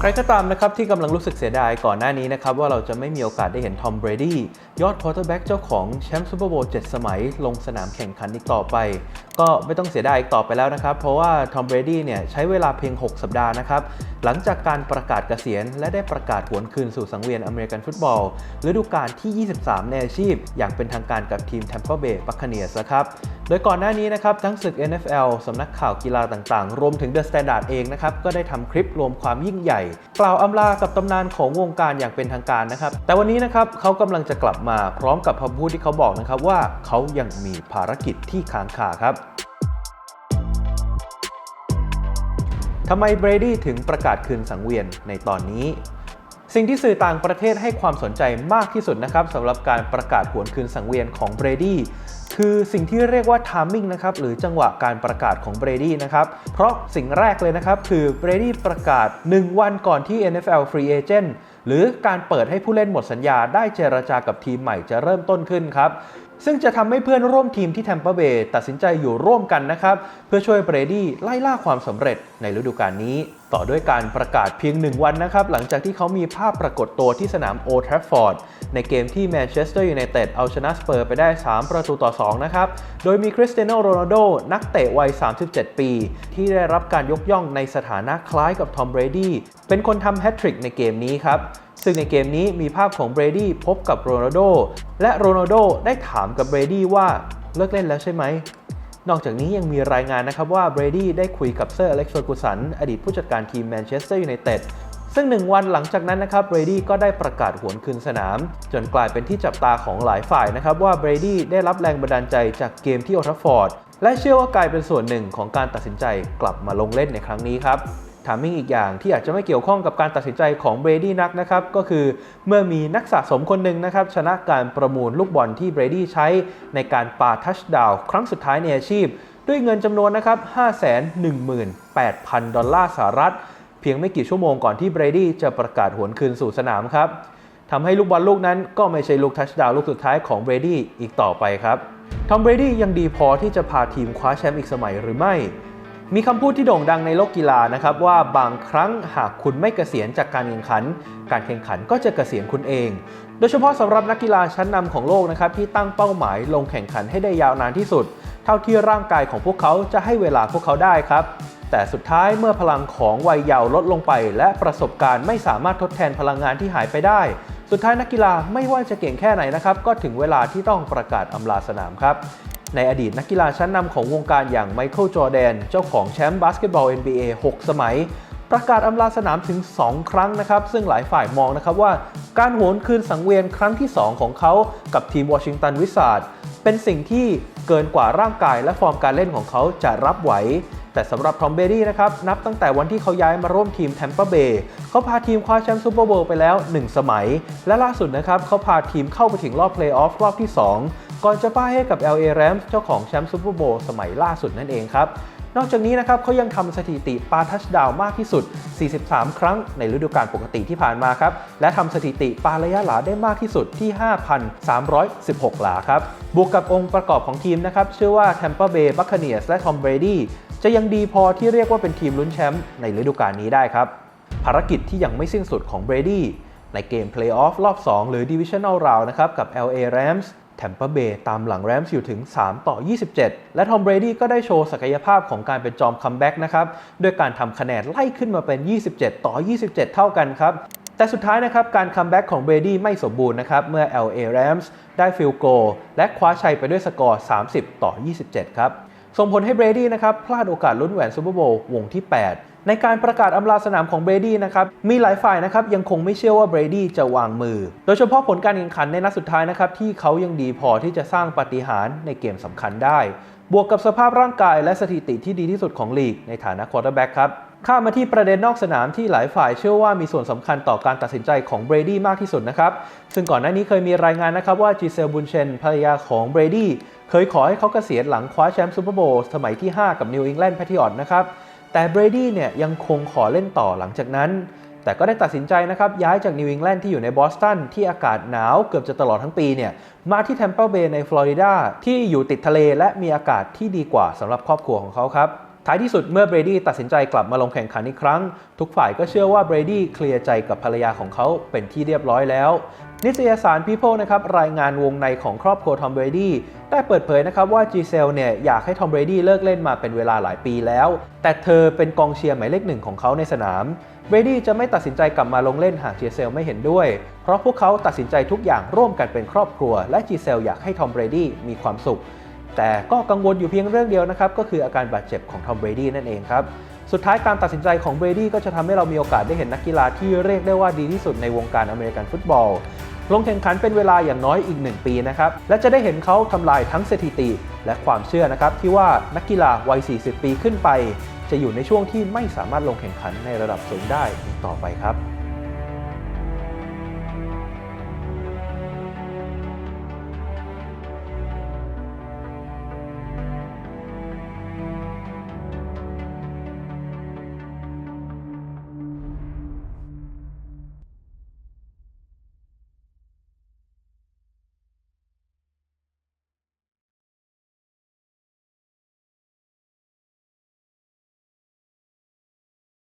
ใครก็ตามนะครับที่กำลังรู้สึกเสียดายก่อนหน้านี้นะครับว่าเราจะไม่มีโอกาสได้เห็นทอมเบรดี้ยอดควอเตอร์แบ็กเจ้าของแชมป์ซูเปอร์โบว์7สมัย ลงสนามแข่งขันอีกต่อไป ก็ไม่ต้องเสียดายอีกต่อไปแล้วนะครับ เพราะว่าทอมเบรดี้เนี่ยใช้เวลาเพียง 6 สัปดาห์นะครับ หลังจากการประกาศเกษียณ และได้ประกาศหวนคืนสู่สังเวียนอเมริกันฟุตบอลฤดูกาลที่ 23 ในอาชีพ อย่างเป็นทางการกับทีม Tampa Bay Buccaneers นะครับโดยก่อนหน้านี้นะครับ ทั้งศึก NFL สำนักข่าวกีฬาต่างๆ รวมถึง The Standard เองนะครับ ก็ได้ทำคลิปรวมความยิ่งใหญ่ กล่าวอำลากับตำนานของวงการอย่างเป็นทางการนะครับ แต่วันนี้นะครับเขากำลังจะกลับมาพร้อมกับคำพูดที่เขาบอกนะครับว่าเขายังมีภารกิจที่ค้างคาครับ ทำไมเบรดี้ถึงประกาศคืนสังเวียนในตอนนี้ สิ่งที่สื่อต่างประเทศให้ความสนใจมากที่สุดนะครับสำหรับการประกาศหวนคืนสังเวียนของเบรดี้คือสิ่งที่เรียกว่าทามมิ่งนะครับหรือจังหวะการประกาศของเบรดี้นะครับเพราะสิ่งแรกเลยนะครับคือเบรดี้ประกาศ 1 วันก่อนที่ NFL Free Agent หรือการเปิดให้ผู้เล่นหมดสัญญาได้เจรจากับทีมใหม่จะเริ่มต้นขึ้นครับซึ่งจะทำให้เพื่อนร่วมทีมที่แทมเปอร์เบย์ตัดสินใจอยู่ร่วมกันนะครับ เพื่อช่วยเบรดี้ไล่ล่าความสำเร็จในฤดูกาลนี้ ต่อด้วยการประกาศเพียงหนึ่งวันนะครับ หลังจากที่เขามีภาพปรากฏตัวที่สนามโอทราฟอร์ดในเกมที่แมนเชสเตอร์ยูไนเต็ดเอาชนะสเปอร์ไปได้ 3 ประตูต่อ 2 นะครับ โดยมีคริสเตียโนโรนัลโดนักเตะวัย 37 ปี ที่ได้รับการยกย่องในสถานะคล้ายกับทอมเบรดี้เป็นคนทำแฮตทริกในเกมนี้ครับ ซึ่งในเกมนี้มีภาพของเบรดี้พบกับโรนัลโดและโรนัลโดได้ถามกับเบรดี้ว่าเลิกเล่นแล้วใช่ไหม นอกจากนี้ยังมีรายงานนะครับว่าเบรดี้ได้คุยกับเซอร์อเล็กซ์เฟอร์กูสันอดีตผู้จัดการทีมแมนเชสเตอร์ยูไนเต็ดซึ่งหนึ่งวันหลังจากนั้นนะครับเบรดี้ก็ได้ประกาศหวนคืนสนาม จนกลายเป็นที่จับตาของหลายฝ่ายนะครับว่าเบรดี้ได้รับแรงบันดาลใจจากเกมที่โอทัฟฟอร์ดและเชื่อว่ากลายเป็นส่วนหนึ่งของการตัดสินใจกลับมาลงเล่นในครั้งนี้ครับ ทามมิ่งอีกอย่างที่อาจจะไม่เกี่ยวข้องกับการตัดสินใจของเบรดี้นักนะครับก็คือเมื่อมีนักสะสมคนหนึ่งนะครับชนะการประมูลลูกบอลที่เบรดี้ใช้ในการปาทัชดาวครั้งสุดท้ายในอาชีพ ด้วยเงินจำนวนนะครับ 518,000 ดอลลาร์สหรัฐ เพียงไม่กี่ชั่วโมงก่อนที่เบรดี้จะประกาศหวนคืนสู่สนามครับทำให้ลูกบอลลูกนั้นก็ไม่ใช่ลูกทัชดาวลูกสุดท้ายของเบรดี้อีกต่อไปครับทอมเบรดี้ยังดีพอที่จะพาทีมคว้าแชมป์อีกสมัยหรือไม่ มีคำพูดที่โด่งดังในโลกกีฬานะครับว่าบางครั้งหากคุณไม่เกษียณจากการแข่งขัน การแข่งขันก็จะเกษียณคุณเอง โดยเฉพาะสำหรับนักกีฬาชั้นนำของโลกนะครับที่ตั้งเป้าหมายลงแข่งขันให้ได้ยาวนานที่สุด เท่าที่ร่างกายของพวกเขาจะให้เวลาพวกเขาได้ครับ แต่สุดท้ายเมื่อพลังของวัยเยาว์ลดลงไป และประสบการณ์ไม่สามารถทดแทนพลังงานที่หายไปได้ สุดท้ายนักกีฬาไม่ว่าจะเก่งแค่ไหนนะครับก็ถึงเวลาที่ต้องประกาศอำลาสนามครับ ในอดีตนักกีฬาชั้นนำของวงการอย่างไมเคิลจอร์แดน เจ้าของแชมป์บาสเกตบอล NBA 6 สมัย ประกาศอำลาสนามถึง 2 ครั้งนะครับ ซึ่งหลายฝ่ายมองนะครับว่าการหวนคืนสังเวียนครั้งที่ 2 ของเขากับทีมวอชิงตันวิสาดเป็นสิ่งที่เกินกว่าร่างกายและฟอร์มการเล่นของเขาจะรับไหวแต่สำหรับทอมเบรี่นะครับ นับตั้งแต่วันที่เขาย้ายมาร่วมทีมแทมเปอร์เบย์เขาพาทีมคว้าแชมป์ซูเปอร์โบว์ไปแล้ว 1 สมัย และล่าสุดนะครับ เขาพาทีมเข้าไปถึงรอบเพลย์ออฟรอบที่ 2 ก่อนจะป้ายให้กับ LA Rams เจ้าของแชมป์ซูเปอร์โบว์สมัยล่าสุดนั่นเองครับ นอกจากนี้นะครับเขายังทำสถิติปาทัชดาวน์มากที่สุด 43 ครั้งในฤดูกาลปกติที่ผ่านมาครับ และทำสถิติปาระยะหลาได้มากที่สุดที่ 5,316 หลาครับ บวกกับองค์ประกอบของทีมนะครับเชื่อว่า Tampa Bay Buccaneers และ Tom Brady จะยังดีพอที่เรียกว่าเป็นทีมลุ้นแชมป์ในฤดูกาลนี้ได้ครับ ภารกิจที่ยังไม่สิ้นสุดของ Brady ในเกมเพลย์ออฟรอบ 2 หรือ Divisional Round นะครับกับ LA Rams แทมเปอร์เบย์ตามหลังแรมส์อยู่ถึง 3 ต่อ 27 และทอมเบรดี้ก็ได้โชว์ศักยภาพของการเป็นจอมคัมแบ็กนะครับด้วยการทำคะแนนไล่ขึ้นมาเป็น 27 ต่อ 27 เท่ากันครับแต่สุดท้ายนะครับการคัมแบ็กของเบรดี้ไม่สมบูรณ์นะครับเมื่อ LA Rams ได้ฟิลโกลและคว้าชัยไปด้วยสกอร์ 30 ต่อ 27 ครับส่งผลให้เบรดี้นะครับพลาดโอกาสลุ้นแหวนซูเปอร์โบว์วงที่ 8 ในการประกาศอำลาสนามของเบรดี้นะครับ มีหลายฝ่ายนะครับยังคงไม่เชื่อว่าเบรดี้จะวางมือ โดยเฉพาะผลการแข่งขันในนัดสุดท้ายนะครับที่เขายังดีพอที่จะสร้างปาฏิหาริย์ในเกมสำคัญได้ บวกกับสภาพร่างกายและสถิติที่ดีที่สุดของลีกในฐานะควอเตอร์แบ็กครับข้ามาที่ประเด็นนอกสนามที่หลายฝ่ายเชื่อว่ามีส่วนสำคัญต่อการตัดสินใจของเบรดี้มากที่สุดนะครับ ซึ่งก่อนหน้านี้เคยมีรายงานนะครับว่าจีเซลบุนเชนภรรยาของเบรดี้เคยขอให้เขาเกษียณหลังคว้าแชมป์ซูเปอร์โบว์สมัยที่ 5 กับนิวอิงแลนด์แพทริออตนะครับ แต่เบรดี้เนี่ยยังคงขอเล่นต่อหลังจากนั้น แต่ก็ได้ตัดสินใจนะครับย้ายจากนิวอิงแลนด์ที่อยู่ในบอสตันที่อากาศหนาวเกือบจะตลอดทั้งปีเนี่ยมาที่แทมเปอร์เบย์ในฟลอริดาที่อยู่ติดทะเลและมีอากาศที่ดีกว่าสำหรับครอบครัวของเขาครับท้ายที่สุดเมื่อเบรดี้ตัดสินใจกลับมาลงแข่งขันอีกครั้ง ทุกฝ่ายก็เชื่อว่าเบรดี้เคลียร์ใจกับภรรยาของเขาเป็นที่เรียบร้อยแล้ว นิตยสาร People นะครับรายงานวงในของครอบครัวทอมเบรดี้ ได้เปิดเผยนะครับว่าจีเซลเนี่ยอยากให้ทอมเบรดี้เลิกเล่นมาเป็นเวลาหลายปีแล้ว แต่เธอเป็นกองเชียร์หมายเลขหนึ่งของเขาในสนาม เบรดี้จะไม่ตัดสินใจกลับมาลงเล่นหากจีเซลไม่เห็นด้วย เพราะพวกเขาตัดสินใจทุกอย่างร่วมกันเป็นครอบครัว และจีเซลอยากให้ทอมเบรดี้มีความสุข แต่ก็กังวลอยู่เพียงเรื่องเดียวนะครับก็คืออาการบาดเจ็บของทอมเบรดี้นั่นเองครับสุดท้ายการตัดสินใจของเบรดี้ก็จะทำให้เรามีโอกาสได้เห็นนักกีฬาที่เรียกได้ว่าดีที่สุดในวงการอเมริกันฟุตบอล ลงแข่งขันเป็นเวลาอย่างน้อยอีก 1 ปีนะครับ และจะได้เห็นเขาทำลายทั้งสถิติ และความเชื่อนะครับที่ว่านักกีฬาวัย 40 ปีขึ้นไป จะอยู่ในช่วงที่ไม่สามารถลงแข่งขันในระดับสูงได้อีกต่อไปครับ